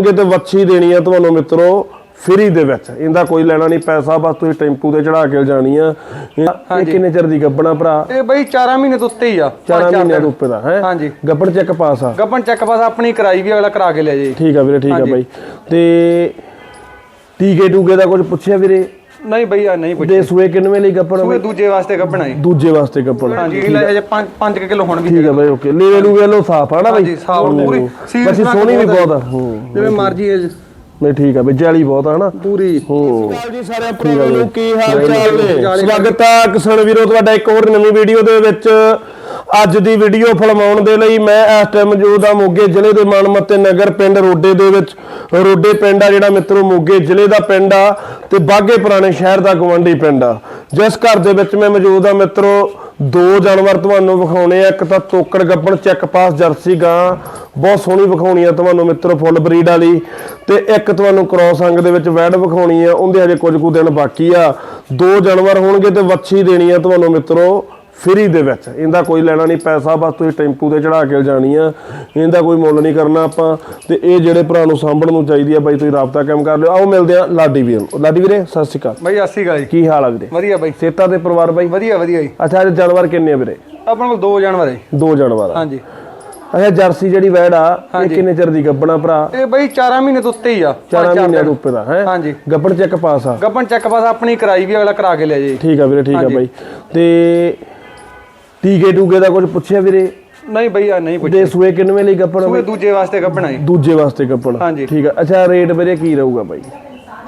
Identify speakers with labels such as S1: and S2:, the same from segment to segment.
S1: ਹੋਣਗੇ ਤੇ ਵੱਛੀ ਦੇਣੀ ਆ ਤੁਹਾਨੂੰ ਮਿੱਤਰੋ ਫ੍ਰੀ ਦੇ ਵਿੱਚ। ਇਹਦਾ ਕੋਈ ਲੈਣਾ ਨਹੀਂ ਪੈਸਾ ਬਸ ਤੁਸੀਂ ਟੈਂਪੂ ਤੇ ਚੜਾ ਕੇ ਜਾਣੀ ਆ। ਇਹ ਕਿੰਨੇ ਚਿਰ ਦੀ ਗੱਬਣਾ ਭਰਾ?
S2: ਇਹ ਬਈ 4 ਮਹੀਨੇ ਤੋਂ ਉੱਤੇ ਹੀ ਆ।
S1: ਚਾਰਾਂ
S2: ਪੰਜ ਚਾਰ
S1: ਮਹੀਨਿਆਂ
S2: ਦਿਨ।
S1: ਦੇ ਉੱਪਰ ਦਾ ਹੈ?
S2: ਹਾਂਜੀ।
S1: ਗੱਬਣ ਚੈੱਕ ਪਾਸ ਆ।
S2: ਗੱਪਨ ਚੈੱਕ ਬਸ ਆਪਣੀ ਕਰਾਈ ਵੀ ਅਗਲਾ ਕਰਾ ਕੇ ਲੈ ਜਾਏ
S1: ਠੀਕ ਆ ਵੀਰੇ ਠੀਕ ਆ। ਬਾਈ। ਤੇ ਟੀਕੇ ਟੂਕੇ ਦਾ ਕੁਝ ਪੁੱਛਿਆ ਵੀਰੇ?
S2: ਨਹੀਂ ਬਈ ਆ ਨਹੀਂ ਪੁੱਛੇ।
S1: ਦੇ ਸੂਏ ਕਿੰਨਵੇਂ ਲਈ ਗੱਬਣ
S2: ਸੂਏ ਦੂਜੇ ਵਾਸਤੇ ਗੱਪਣਾ ਹੈ
S1: ਦੂਜੇ ਵਾਸਤੇ ਗੱਬਣ
S2: ਹਾਂਜੀ ਲੈ ਜੇ 5 5 ਕਿਲੋ ਹੁਣ ਵੀ
S1: ਠੀਕ ਆ ਬਾਈ ਓਕੇ। ਲੀਵੇ ਲੂਵੇ ਲੋ ਸਾਫ਼ ਆ ਨਾ ਬਾਈ?
S2: ਹਾਂਜੀ ਸਾਫ਼ ਪੂਰੀ ਸਨੱਖ
S1: ਸੋਹਣੀ ਵੀ
S2: ਬਹੁਤ
S1: ਆ। ਹੂੰ।
S2: ਜਿਵੇਂ ਮਰਜ਼ੀ ਹੈ
S1: ਨਹੀਂ ਠੀਕ ਆ ਬਈ ਜਾਲੀ ਬਹੁਤ ਆ ਹਨਾ?
S2: ਪੂਰੀ।
S1: ਹੂੰ।
S3: ਜੀ ਸਾਰੇ ਭਰਾਵਾਂ ਨੂੰ ਕੀ ਹਾਲ ਚਾਲ ਨੇ?
S1: ਸਵਾਗਤ ਹੈ ਕਿਸਾਨ ਵੀਰੋ ਤੁਹਾਡਾ ਇੱਕ ਹੋਰ ਨਵੀਂ ਵੀਡੀਓ ਦੇ ਵਿੱਚ। ਅੱਜ ਦੀ ਵੀਡੀਓ ਫਿਲਮਾਉਣ ਦੇ ਲਈ ਮੈਂ ਇਸ ਟਾਈਮ ਮੌਜੂਦ ਆ ਮੋਗੇ ਜ਼ਿਲ੍ਹੇ ਦੇ ਮਾਨਮੱਤੇ ਨਗਰ ਪਿੰਡ ਰੋਡੇ ਦੇ ਵਿੱਚ। ਰੋਡੇ ਪਿੰਡ ਆ ਜਿਹੜਾ ਮਿੱਤਰੋ ਮੋਗੇ ਜ਼ਿਲ੍ਹੇ ਦਾ ਪਿੰਡ ਆ ਤੇ ਬਾਗੇ ਪੁਰਾਣੇ ਸ਼ਹਿਰ ਦਾ ਗਵੰਡੀ ਪਿੰਡ ਆ। ਜਿਸ ਘਰ ਦੇ ਵਿੱਚ ਮੈਂ ਮੌਜੂਦ ਆ ਮਿੱਤਰੋ, ਦੋ ਜਾਨਵਰ ਤੁਹਾਨੂੰ ਵਿਖਾਉਣੇ ਆ, ਇੱਕ ਤਾਂ ਤੋਕੜ ਗੱਬਣ ਚੈੱਕ ਪਾਸ ਜਰਸੀ ਗਾਂ, ਬਹੁਤ ਸੋਹਣੀ ਵਿਖਾਉਣੀ ਆ ਤੁਹਾਨੂੰ ਮਿੱਤਰੋ ਫੁੱਲ ਬਰੀਡ ਵਾਲੀ ਤੇ ਇੱਕ ਤੁਹਾਨੂੰ ਕ੍ਰੋਸ ਅੰਗ ਦੇ ਵਿੱਚ ਵੈੜ ਵਿਖਾਉਣੀ ਆ, ਉਹਦੇ ਹਜੇ ਕੁਝ ਕੁ ਦਿਨ ਬਾਕੀ ਆ। ਦੋ ਜਾਨਵਰ ਹੋਣਗੇ ਤੇ ਵੱਛੀ ਦੇਣੀ ਆ ਤੁਹਾਨੂੰ ਮਿੱਤਰੋ। ਫ੍ਰੀ ਦੇ ਵਿੱਚ। ਇਹਦਾ ਕੋਈ ਲੈਣਾ ਨਹੀਂ ਪੈਸਾ ਬਸ ਤੁਸੀਂ ਟੈਂਪੂ ਤੇ ਚੜਾ ਕੇ ਜਾਣੀ ਆ। ਇਹਦਾ ਕੋਈ ਮੁੱਲ ਨਹੀਂ ਕਰਨਾ ਆਪਾਂ। ਤੇ ਇਹ ਜਿਹੜੇ ਭਰਾ ਨੂੰ ਸਾਂਭਣ ਨੂੰ ਚਾਹੀਦੀ ਆ ਬਾਈ ਤੁਸੀਂ ਰਾਬਤਾ ਕਾਇਮ ਕਰ ਲਿਓ। ਆਓ ਮਿਲਦੇ ਆ ਲਾਡੀ ਵੀਰ ਨੂੰ। ਲਾਡੀ ਵੀਰੇ ਸਤਿ ਸ਼੍ਰੀ ਅਕਾਲ।
S2: ਬਈ 80 ਗਾਈ
S1: ਕੀ ਹਾਲ ਆ ਵੀਰੇ?
S2: ਵਧੀਆ ਬਈ।
S1: ਸੇਤਾ ਦੇ ਪਰਿਵਾਰ ਬਾਈ?
S2: ਵਧੀਆ ਵਧੀਆ ਜੀ।
S1: ਅੱਛਾ ਅੱਜ ਜਾਨਵਰ ਕਿੰਨੇ ਆ ਵੀਰੇ?
S2: ਆਪਣੇ ਕੋਲ ਦੋ ਜਾਨਵਰ ਹੈ
S1: ਦੋ ਜਾਨਵਰ ਆ।
S2: ਹਾਂਜੀ।
S1: ਅੱਛਾ ਜਰਸੀ ਜਿਹੜੀ ਵੈੜ ਆ ਇਹ। ਕਿੰਨੇ ਚਿਰ ਦੀ ਗੱਬਣਾ ਭਰਾ?
S2: ਇਹ ਬਈ 4 ਮਹੀਨੇ ਤੋਂ ਉੱਤੇ ਹੀ ਆ।
S1: ਚਾਰਾਂ
S2: ਪੰਜ ਚਾਰ
S1: ਮਹੀਨਿਆਂ ਦੇ
S2: ਦਿਨ।
S1: ਉੱਪਰ ਦਾ ਹੈ?
S2: ਹਾਂਜੀ।
S1: ਗੱਬਣ ਚੈੱਕ ਪਾਸ ਆ।
S2: ਗੱਪਨ ਚੈੱਕ ਬਸ ਆਪਣੀ ਕਰਾਈ ਵੀ ਅਗਲਾ ਕਰਾ ਕੇ ਲੈ ਜਾਏ
S1: ਠੀਕ ਆ ਵੀਰੇ ਠੀਕ ਆ। ਬਾਈ। ਤੇ ਟੀਕੇ ਟੂਕੇ ਦਾ ਕੁਝ ਪੁੱਛਿਆ ਵੀਰੇ?
S2: ਨਹੀਂ ਬਈ ਆ ਨਹੀਂ ਪੁੱਛੇ
S1: ਦੇ ਸੂਏ ਕਿੰਨਵੇਂ ਲਈ ਗੱਬਣ
S2: ਸੂਏ ਦੂਜੇ ਵਾਸਤੇ ਗੱਪਣਾ ਹੈ
S1: ਦੂਜੇ ਵਾਸਤੇ ਗੱਬਣ
S2: ਹਾਂਜੀ।
S1: ਠੀਕ ਆ। ਅੱਛਾ ਰੇਟ ਵੀਰੇ ਕੀ ਰਹੂਗਾ ਬਾਈ?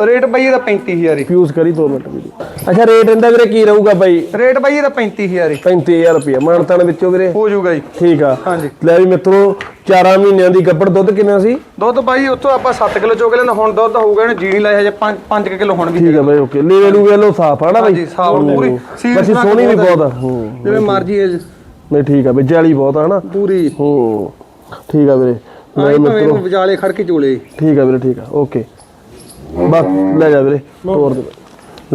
S2: ਰੇਟ ਬਈ ਇਹਦਾ 35000 ਹੀ
S1: ਫਿਊਜ਼ ਕਰੀ 2 ਮਿੰਟ ਵੀਰੇ। ਅੱਛਾ ਰੇਟ ਇਹਦਾ ਵੀਰੇ ਕੀ ਰਹੂਗਾ ਬਾਈ?
S2: ਰੇਟ ਬਈ ਇਹਦਾ 35000 ਹੀ
S1: 35000 ਰੁਪਏ ਮਾਨਤਾਨ ਵਿੱਚੋਂ ਵੀਰੇ?
S2: ਹੋ ਜਾਊਗਾ ਜੀ।
S1: ਠੀਕ ਆ।
S2: ਹਾਂਜੀ।
S1: ਲੈ ਵੀ ਮਿੱਤਰੋ 4 ਮਹੀਨਿਆਂ ਦੀ ਗੱਬੜ ਦੁੱਧ ਕਿੰਨਾ ਸੀ?
S2: ਦੁੱਧ ਬਾਈ ਉੱਥੋਂ ਆਪਾਂ 7 ਕਿਲੋ ਚੋਕ ਲੈਣਾ ਹੁਣ ਦੁੱਧ ਹੋਊਗਾ ਇਹਨੇ ਜੀਣੀ ਲਾਇਆ ਹਜੇ 5 5 ਕਿਲੋ ਹੁਣ ਵੀ
S1: ਠੀਕ ਆ ਬਾਈ ਓਕੇ। ਲੀਵੇ ਲੂਵੇ ਲੋ ਸਾਫ਼ ਨਾ ਬਾਈ?
S2: ਹਾਂਜੀ ਸਾਫ਼ ਪੂਰੀ ਸਨੱਖ
S1: ਸੋਹਣੀ ਵੀ
S2: ਬਹੁਤ
S1: ਆ। ਹੂੰ
S2: ਜਿਵੇਂ ਮਰਜ਼ੀ ਹੈ
S1: ਨਹੀਂ ਠੀਕ ਆ ਬਈ ਜਾਲੀ ਬਹੁਤ ਆ ਹਨਾ?
S2: ਪੂਰੀ।
S1: ਹੂੰ ਠੀਕ ਆ ਵੀਰੇ। ਲੈ
S2: ਆਈ ਭਾਵੇਂ
S1: ਮਿੱਤਰੋ।
S2: ਵਿਚਾਲੇ ਖੜ ਕੇ ਚੋਲੇ।
S1: ਠੀਕ ਆ ਵੀਰੇ ਠੀਕ ਆ ਓਕੇ। ਬਸ ਲੈ ਜਾ ਵੀਰੇ ਤੋਰ ਦੇ।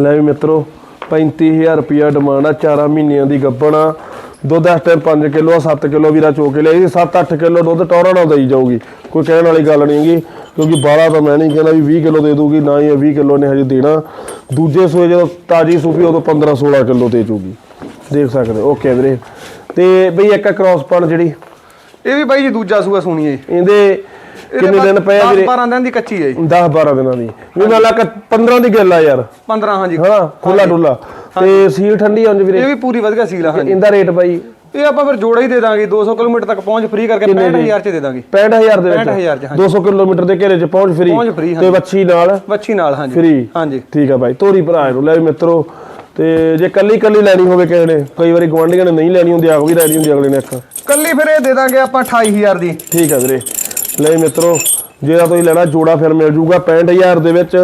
S1: ਲੈ ਵੀ ਮਿੱਤਰੋ 35000 ਰੁਪਿਆ ਡਿਮਾਂਡ ਆ 4 ਮਹੀਨਿਆਂ ਦੀ ਗੱਬਣ ਆ। ਦੁੱਧ ਇਸ ਟਾਈਮ 5 ਕਿਲੋ ਆ 7 ਕਿਲੋ ਵੀਰਾ ਚੋ ਕੇ ਲਿਆਈ 7-8 ਕਿਲੋ ਦੁੱਧ ਟੌਰਾ ਨਾਲ ਦੇਈ ਜਾਊਗੀ। ਕੋਈ ਕਹਿਣ ਵਾਲੀ ਗੱਲ ਨਹੀਂ ਗੀ ਕਿਉਂਕਿ ਬਾਹਲਾ ਤਾਂ ਮੈਂ ਨਹੀਂ ਕਹਿੰਦਾ ਵੀ 20 ਕਿਲੋ ਦੇ ਦੂਗੀ ਨਾ ਹੀ ਇਹ 20 ਕਿਲੋ ਨੇ ਹਜੇ ਦੇਣਾ। ਦੂਜੇ ਸੂਏ ਜਦੋਂ ਤਾਜੀ ਸੂਪੀ ਉਦੋਂ 15-16 ਕਿਲੋ ਦੇ ਜੂਗੀ। ਦੇਖ ਸਕਦੇ ਓਕੇ ਵੀਰੇ। ਤੇ ਬਈ ਇੱਕ ਕ੍ਰਾਸ ਪਣ ਜਿਹੜੀ।
S2: ਇਹ ਵੀ ਬਾਈ ਜੀ ਦੂਜਾ ਸੂਆ ਸੁਣੀ ਹੈ
S1: ਇਹਦੇ ਕਿੰਨੇ ਦਿਨ ਪਏ ਵੀਰੇ?
S2: 12 ਦਿਨ ਦੀ ਕੱਚੀ ਹੈ ਜੀ।
S1: 10 12 ਦਿਨਾਂ ਦੀ। ਵੀ ਨਾਲ ਲੱਕ 15 ਦੀ ਗੱਲ ਆ ਯਾਰ।
S2: 15 ਹਾਂਜੀ।
S1: ਹਾਂ ਖੁੱਲਾ ਡੁੱਲਾ। ਤੇ ਸੀਲ ਠੰਡੀ ਆਉਂਦੀ ਵੀਰੇ।
S2: ਇਹ ਵੀ ਪੂਰੀ ਵਧੀਆ ਸੀਲ ਆ ਹਾਂਜੀ।
S1: ਇਹਦਾ ਰੇਟ ਬਾਈ।
S2: ਇਹ ਆਪਾਂ ਫਿਰ ਜੋੜਾ ਹੀ ਦੇ ਦਾਂਗੇ 200 ਕਿਲੋਮੀਟਰ ਤੱਕ ਪਹੁੰਚ ਫ੍ਰੀ ਕਰਕੇ 65000 ਚ ਦੇ ਦਾਂਗੇ।
S1: 65000 ਦੇ ਵਿੱਚ?
S2: 65000 ਚ, ਹਾਂਜੀ।
S1: 200 ਕਿਲੋਮੀਟਰ ਦੇ ਘੇਰੇ 'ਚ ਪਹੁੰਚ ਫਰੀ ਤੇ ਵੱਛੀ ਨਾਲ?
S2: ਵੱਛੀ ਨਾਲ ਹਾਂਜੀ।
S1: ਫਰੀ
S2: ਹਾਂਜੀ।
S1: ਠੀਕ ਆ ਬਾਈ ਤੋਰੀ ਭਰਾ ਨੂੰ ਲੈ ਵੀ ਮਿੱਤਰੋ। ਤੇ ਜੇ ਕੱਲੀ ਕੱਲੀ ਲੈਣੀ ਹੋਵੇ ਕਿਸੇ ਨੇ ਕਈ ਵਾਰੀ ਗਵਾਂਢੀਆਂ ਨੇ ਨਹੀਂ ਲੈਣੀ ਹੁੰਦੀ ਆਗ ਵੀ ਲੈਣੀ ਹੁੰਦੀ ਅਗਲੇ ਨੇ ਇੱਕ।
S2: ਕੱਲੀ ਫਿਰ ਇਹ ਦੇ ਦਾਂਗੇ ਆਪਾਂ 28000 ਦੀ।
S1: ਠੀਕ ਆ ਵੀਰੇ। ਲੈ ਮਿੱਤਰੋ ਜਿਹੜਾ ਤੁਸੀਂ ਲੈਣਾ ਜੋੜਾ ਫਿਰ ਮਿਲ ਜੂਗਾ 65000 ਦੇ ਵਿੱਚ।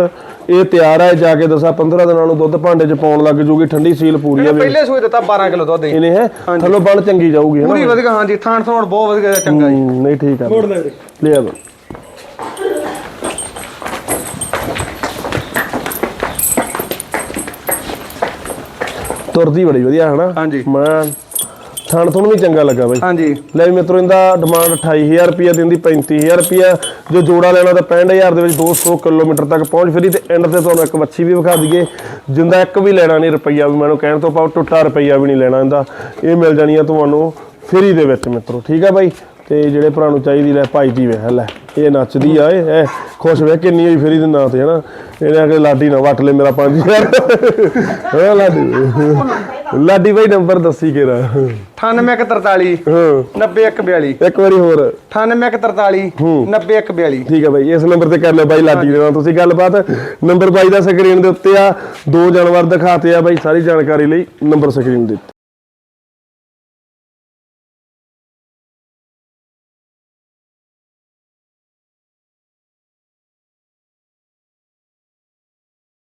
S1: ਇਹ ਤਿਆਰ ਹੈ ਜਾ ਕੇ ਦੱਸਾਂ 15 ਦਿਨਾਂ ਨੂੰ ਦੁੱਧ ਭਾਂਡੇ 'ਚ ਪਾਉਣ ਲੱਗ ਜੂਗੀ ਠੰਡੀ ਸੀਲ ਪੂਰੀ ਆ
S2: ਇਹਨੇ ਪਹਿਲੇ ਸੂਏ ਦਿੱਤਾ 12 ਕਿਲੋ ਦੁੱਧ
S1: ਇਹਨੇ ਹੈ? ਥੱਲੋਂ ਬਣ ਚੰਗੀ ਜਾਊਗੀ ਹੈ ਨਾ
S2: ਪੂਰੀ ਵਧੀਆ ਹਾਂਜੀ ਥਾਣ ਥੋੜ ਬਹੁਤ ਵਧੀਆ ਚੰਗਾ ਜੀ।
S1: ਹੂੰ, ਨਹੀਂ ਠੀਕ ਆ। ਲੈ ਆ ਬਈ। ਤੁਰਦੀ ਬੜੀ ਵਧੀਆ ਹੈ ਨਾ?
S2: ਹਾਂਜੀ।
S1: ਮੈਂ ਥਣ ਤੁਹਾਨੂੰ ਵੀ ਚੰਗਾ ਲੱਗਾ ਬਾਈ।
S2: ਹਾਂਜੀ।
S1: ਲੈ ਵੀ ਮਿੱਤਰੋ ਇਹਦਾ ਡਿਮਾਂਡ 28000 ਰੁਪਿਆ ਦਿੰਦੀ 35000 ਰੁਪਿਆ ਜੋ ਜੋੜਾ ਲੈਣਾ ਤਾਂ 65000 ਦੇ ਵਿੱਚ 200 ਕਿਲੋਮੀਟਰ ਤੱਕ ਪਹੁੰਚ ਫਰੀ ਤੇ ਐਂਡ ਤੇ ਤੁਹਾਨੂੰ ਇੱਕ ਵੱਛੀ ਵੀ ਵਿਖਾ ਦਈਏ। ਜਿੰਦਾ ਇੱਕ ਵੀ ਲੈਣਾ ਨਹੀਂ ਰੁਪਈਆ ਵੀ ਮੈਨੂੰ ਕਹਿਣ ਤੋਂ ਪਾਉ ਟੁੱਟਾ ਰੁਪਈਆ ਵੀ ਨਹੀਂ ਲੈਣਾ ਇਹਦਾ। ਇਹ ਮਿਲ ਜਾਣੀ ਆ ਤੁਹਾਨੂੰ ਫਰੀ ਦੇ ਵਿੱਚ ਮਿੱਤਰੋ ਠੀਕ ਆ ਬਾਈ? ਤੇ ਜਿਹੜੇ ਭਰਾ ਨੂੰ ਚਾਹੀਦੀ ਲੈ ਭਾਈ ਦੀ ਵੇਖ ਲੈ ਇਹ ਨੱਚਦੀ ਆ ਇਹ ਖੁਸ਼ ਵੇ ਕਿੰਨੀ ਹੋਈ ਫਰੀ ਦੇ ਨਾਂ ਤੇ ਹਨਾ? ਇਹਨੇ ਆ ਕੇ ਲਾਡੀ ਨਾ ਵੱਟ ਲੈ ਮੇਰਾ 5000 ਹਾਂ ਲਾਡੀ ਲਾਡੀ ਬਾਈ ਨੰਬਰ ਦੱਸੀ ਕਿਰਾ
S2: 9843
S1: ਹਾਂ।
S2: 9142
S1: ਇੱਕ ਵਾਰੀ ਹੋਰ।
S2: 9843 9142
S1: ਠੀਕ ਹੈ ਬਾਈ ਇਸ ਨੰਬਰ ਤੇ ਕਰ ਲਿਓ ਬਾਈ ਲਾਡੀ ਦੇ ਨਾਲ ਤੁਸੀਂ ਗੱਲਬਾਤ। ਨੰਬਰ ਬਾਈ ਦਾ ਸਕਰੀਨ ਦੇ ਉੱਤੇ ਆ ਦੋ ਜਾਨਵਰ ਦਿਖਾਤੇ ਆ ਬਾਈ ਸਾਰੀ ਜਾਣਕਾਰੀ ਲਈ ਨੰਬਰ ਸਕਰੀਨ ਦੇ